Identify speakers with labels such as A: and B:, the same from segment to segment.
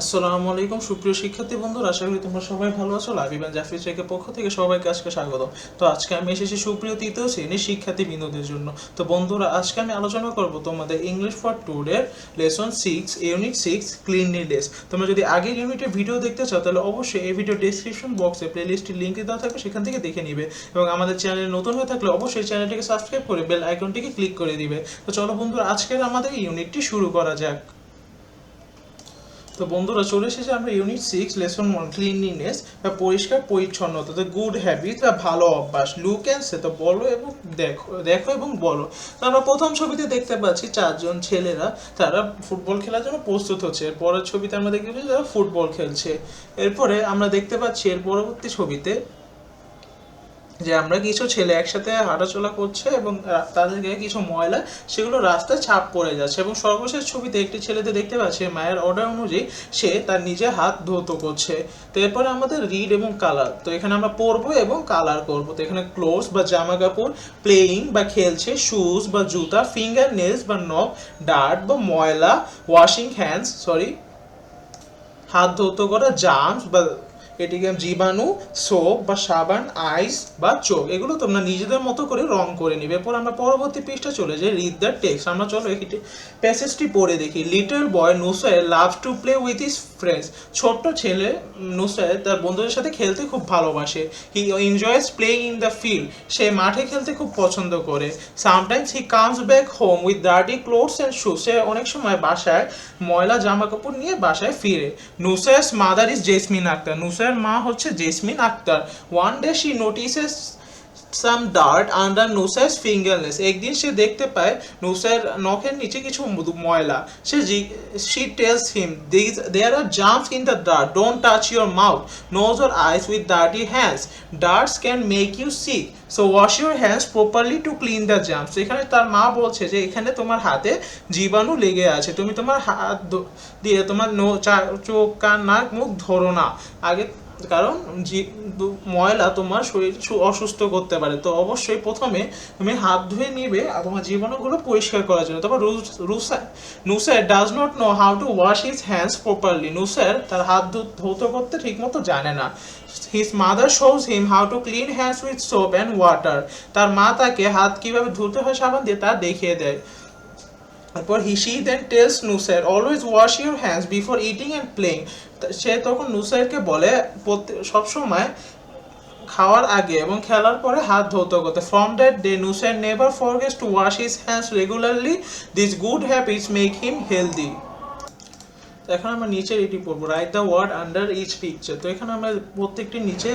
A: আসসালামু আলাইকুম, সুপ্রিয় শিক্ষার্থী বন্ধুরা, আশা করি তোমরা সবাই ভালো আছো। লাভিবান জাফরি চেকের পক্ষ থেকে সবাইকে আজকে স্বাগত তো আজকে আমি এসেছি সুপ্রিয় তৃতীয় শ্রেণির শিক্ষার্থী বিনোদের জন্য। তো বন্ধুরা, আজকে আমি আলোচনা করব তোমাদের English for টুডের lesson six unit six cleanliness তোমরা যদি আগের ইউনিটের ভিডিও দেখতে চাও, তাহলে অবশ্যই এই ভিডিও ডেসক্রিপশন বক্সে প্লেলিস্টের লিঙ্ক দেওয়া থাকবে, সেখান থেকে দেখে নিবে। এবং আমাদের চ্যানেলে নতুন হয়ে থাকলে অবশ্যই চ্যানেলটিকে সাবস্ক্রাইব করে বেল আইকনটিকে ক্লিক করে দিবে। তো চলো বন্ধুরা, আজকের আমাদের ইউনিটটি শুরু করা যাক। তো বন্ধুরা, চলে এসেছে আমরা unit six lesson one cleanliness বা পরিষ্কার পরিচ্ছন্নতা। তো গুড হ্যাবিট বা ভালো অভ্যাস। লুক অ্যান্ড সে তো বলো এবং দেখো দেখো এবং বলো। তো আমরা প্রথম ছবিতে দেখতে পাচ্ছি চারজন ছেলেরা, তারা ফুটবল খেলার জন্য প্রস্তুত হচ্ছে। এর পরের ছবিতে আমরা দেখতে পাচ্ছি তারা ফুটবল খেলছে। এরপরে আমরা দেখতে পাচ্ছি এর পরবর্তী ছবিতে যে আমরা কিছু ছেলে একসাথে হাঁটাচলা করছে এবং তাদের গায়ে কিছু ময়লা, সেগুলো রাস্তায় ছাপ পড়ে যাচ্ছে এবং সর্বশেষ ছবিতে একটি ছেলেতে দেখতে পাচ্ছি, মায়ের অর্ডার অনুযায়ী সে তার নিজে হাত ধৌত করছে। তো এরপরে আমাদের রিড এবং কালার, তো এখানে আমরা পরবো এবং কালার করব। তো এখানে ক্লোথস বা জামা কাপড় প্লেয়িং বা খেলছে শুজ বা জুতা ফিঙ্গার নেলস বা নখ ডার্ট বা ময়লা ওয়াশিং হ্যান্ডস সরি হাত ধৌত করা জামস বা এটিকে জীবাণু সোপ বা সাবান, আইস বা চোখ, এগুলো তোমরা নিজেদের মতো করে রং করে নিবে। এরপর আমরা পরবর্তী পৃষ্ঠা চলে যাই রিড দ্য টেক্সট আমরা চলো একটি প্যাসেজটি পড়ে দেখি। Little boy Nusair love to play with his friends ছোট্ট ছেলে নুসাইর তার বন্ধুদের সাথে খেলতে খুব ভালোবাসে। He enjoys playing in the field সে মাঠে খেলতে খুব পছন্দ করে। Sometimes he comes back home with dirty clothes and shoe সে অনেক সময় বাসায় ময়লা জামা কাপড় নিয়ে বাসায় ফিরে। নুসাইস মাদার ইজ জেসমিন আক্তার নুসাইয়ের মা হচ্ছে Jesmin Akter. One day she notices some dirt under Nusair's fingernails একদিন সে দেখতে পায় নুসাইয়ের নখের নিচে কিছু ময়লা। সে she tells him there are germs in the dirt don't touch your mouth nose or eyes with dirty hands dirts can make you sick so wash your hands properly to clean the germs এখানে তার মা বলছে যে, এখানে তোমার হাতে জীবাণু লেগে আছে। তুমি তোমার হাত দিয়ে তোমার নো- চোখ, কান, নাক, মুখ ধরো না। আগে কারণ ময়লা তোমার শরীর অসুস্থ করতে পারে। তো অবশ্যই প্রথমে তুমি হাত ধুয়ে নিবে আর তোমার জীবাণুগুলো পরিষ্কার করার জন্য। তারপর রুসার Nusair does not know how to wash his hands properly Nusair তার হাত ধৌত করতে ঠিকমতো জানে না। His mother shows him how to clean hands with soap and water তার মা তাকে হাত কীভাবে ধুতে হয় সাবান দিয়ে তা দেখিয়ে দেয়। তারপর হিসি then tells Nusair always wash your hands before eating and playing সে তখন নুসাইরকে বলে সবসময় খাওয়ার আগে এবং খেলার পরে হাত ধৌত করতে। From that day Nusair never forgets to wash his hands regularly this good habits make him healthy এখন আমরা নিচের এটি পড়ব। Write the word under each picture তো এখানে আমরা প্রত্যেকটি নিচে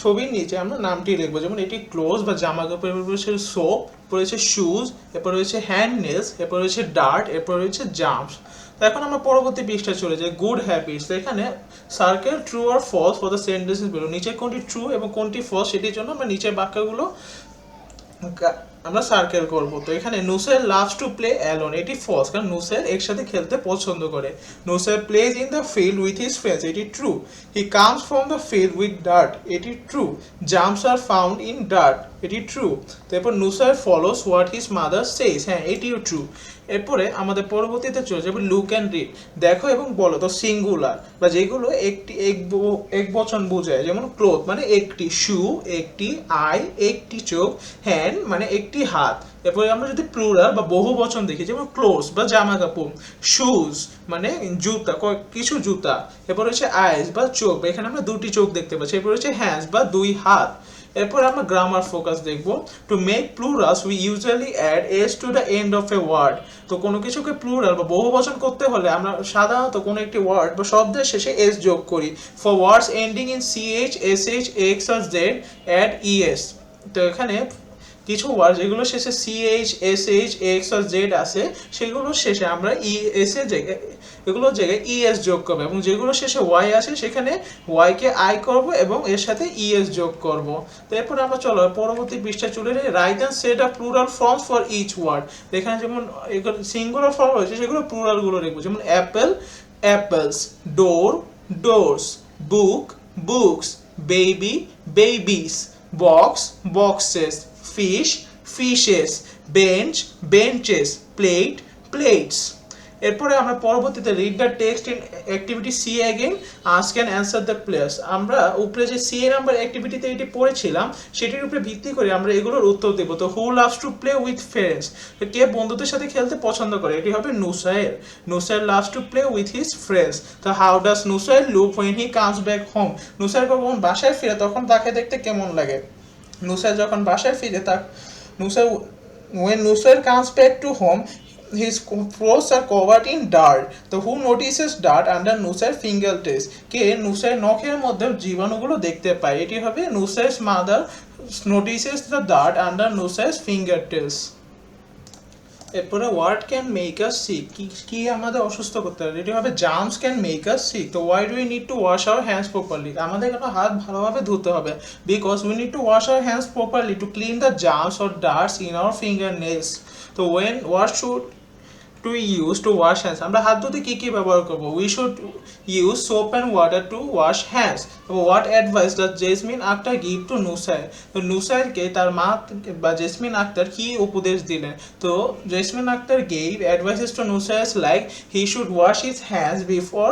A: ছবির নিচে আমরা নামটি লিখব। যেমন এটি ক্লোজ বা জামা কাপড় রয়েছে সোপ রয়েছে শুজ এরপর রয়েছে হ্যান্ড নেলস এরপর রয়েছে ডার্ট এরপর রয়েছে জাম্পস তো এখন আমরা পরবর্তী পৃষ্ঠা চলে যাই গুড হ্যাবিটস তো এখানে circle true or false for the sentences below নিচে কোনটি ট্রু এবং কোনটি ফলস সেটির জন্য আমরা নিচের বাক্যগুলো আমরা সার্কেল করব। তো এখানে Nusair loves to play alone এটি ফলস কারণ নুসের একসাথে খেলতে পছন্দ করে। Nusair plays in the field with his friends এটি true he comes from the field with dirt এটি true germs are found in dirt এটি ট্রু তারপর Nusair follows what his mother says হ্যাঁ এটিও ট্রু এরপরে আমাদের পরবর্তীতে চলে যাবে লুক অ্যান্ড রিড দেখো এবং বলো, তো সিঙ্গুলার বা যেগুলো একটি, এক এক বচন বোঝায়, যেমন ক্লোথ মানে একটি শু একটি আই একটি চোখ হ্যান্ড মানে একটি হাত। এরপরে আমরা যদি প্লুরাল বা বহু বচন দেখি, যেমন ক্লোথস বা জামা কাপড় শুজ মানে জুতা কিছু জুতা। এরপর হচ্ছে আইস বা চোখ এখানে আমরা দুটি চোখ দেখতে পাচ্ছি। এরপর হচ্ছে হ্যান্ডস বা দুই হাত। এরপর আমরা গ্রামার ফোকাস দেখব। To make plurals we usually add s to the end of a word তো কোনো কিছুকে প্লুরাল বা বহুবচন করতে হলে আমরা সাধারণত কোনো একটি ওয়ার্ড বা শব্দের শেষে এস যোগ করি। For words ending in c h s h x or z add es তো এখানে কিছু ওয়ার্ড যেগুলো শেষে c h s h x or z আছে সেগুলোর শেষে আমরা ই এস এর জায়গায় এগুলোর জায়গায় ইএস যোগ করব এবং যেগুলো শেষে ওয়াই আছে, সেখানে ওয়াই কে আই করব এবং এর সাথে ইএস যোগ করব। তো এরপর আমরা চলো, পরবর্তী পৃষ্ঠা চলে যাই write and set a plural forms for each word এখানে যেমন সিঙ্গুলার ফর্ম রয়েছে, সেগুলো প্লুরালগুলো লিখব, যেমন apple apples door doors book books baby babies box boxes fish, fishes, bench, benches, plate, plates. এরপরে আমরা পরবর্তীতে read the text in activity c again ask and answer the players আমরা উপরে যে সি এ নাম্বার অ্যাক্টিভিটিতে এটি পড়েছিলাম, সেটির উপরে ভিত্তি করে আমরা এগুলোর উত্তর দেবো। তো who loves to play with friends কে বন্ধুদের সাথে খেলতে পছন্দ করে? এটি হবে Nusair Nusair loves to play with his friends তো how does Nusair look when he comes back home Nusair কখন বাসায় ফিরে, তখন তাকে দেখতে কেমন লাগে? নুসাই যখন বাসায় ফিরে তার নুসা when নুসার comes back to home his clothes are covered in dirt তো who notices dirt under নুসার finger টেস কে নুসার নখের মধ্যে জীবাণুগুলো দেখতে পায়? এটি হবে Nusair's mother notices the dirt under Nusair finger test এরপরে word can make us sick কি কি আমাদের অসুস্থ করতে পারে? এটি হবে germs can make us sick তো why do we need to wash our hands properly আমাদের কেন হাত ভালোভাবে ধুতে হবে। Because we need to wash our hands properly to clean the germs or dirts in our finger nails তো when wash should to use to wash hands আমরা হাত ধুতে কী কী ব্যবহার করব? We should use soap and water to wash hands what advice the Jesmin Akter give to Nusair তো নুসাইরকে তার মা বা জেসমিন আক্তার কি উপদেশ দিলেন? তো Jesmin Akter gave advices to Nusair's like he should wash his hands before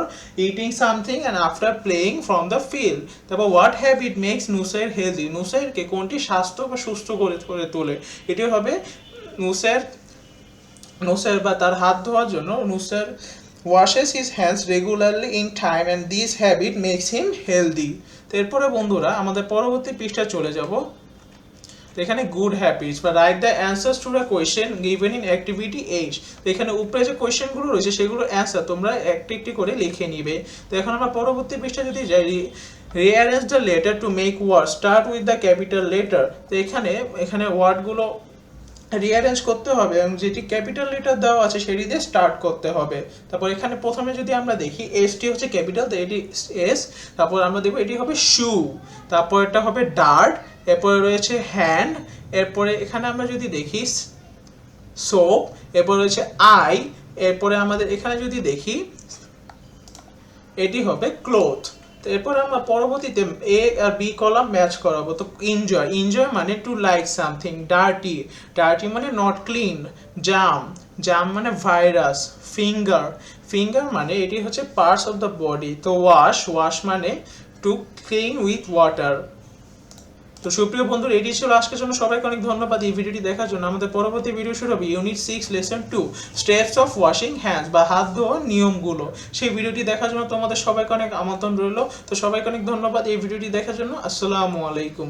A: eating something and after playing from the field তারপর what habit makes Nusair healthy নুসাইরকে কোনটি স্বাস্থ্য বা সুস্থ করে করে তোলে? এটি হবে নুসাইর নুসের বা তার হাত ধোয়ার জন্য Nusair washes his hands regularly in time and this habit makes him healthy তো এরপরে বন্ধুরা, আমাদের পরবর্তী পৃষ্ঠা চলে যাব। এখানে গুড হ্যাবিটস বা write the answers to the question given in activity h তো এখানে উপরে যে কোয়েশ্চেনগুলো রয়েছে, সেগুলো অ্যান্সার তোমরা একটি একটি করে লিখে নিবে। তো এখন আমরা পরবর্তী পৃষ্ঠা যদি যাই rearrange the letter to make word start with the capital letter তো এখানে এখানে ওয়ার্ডগুলো রিঅ্যারেঞ্জ করতে হবে এবং যেটি ক্যাপিটাল লেটার দেওয়া আছে সেটি দিয়ে স্টার্ট করতে হবে। তারপর এখানে প্রথমে যদি আমরা দেখি এসটি হচ্ছে ক্যাপিটাল তো এটি এস তারপর আমরা দেখব এটি হবে শু তারপর এটা হবে ডার্ট এরপরে রয়েছে হ্যান্ড এরপরে এখানে আমরা যদি দেখি সোপ এরপর রয়েছে আই এরপরে আমাদের এখানে যদি দেখি, এটি হবে ক্লোথ এরপর আমরা পরবর্তীতে এ আর বি কলাম ম্যাচ করাবো। তো এনজয় এনজয় মানে to like something dirty dirty মানে নট ক্লিন জাম জাম মানে ভাইরাস ফিঙ্গার ফিঙ্গার মানে এটি হচ্ছে পার্টস অফ দ্য বডি তো ওয়াশ ওয়াশ মানে টু ক্লিন উইথ ওয়াটার তো সুপ্রিয় বন্ধুরা, এটি ছিল আজকের জন্য। সবাইকে অনেক ধন্যবাদ এই ভিডিওটি দেখার জন্য। আমাদের পরবর্তী ভিডিও শুরু হবে unit six lesson two steps of washing hands বা হাত ধোয়ার নিয়মগুলো। সেই ভিডিওটি দেখার জন্য তোমাদের সবাইকে অনেক আমন্ত্রণ রইল। তো সবাইকে অনেক ধন্যবাদ এই ভিডিওটি দেখার জন্য। আসসালামু আলাইকুম।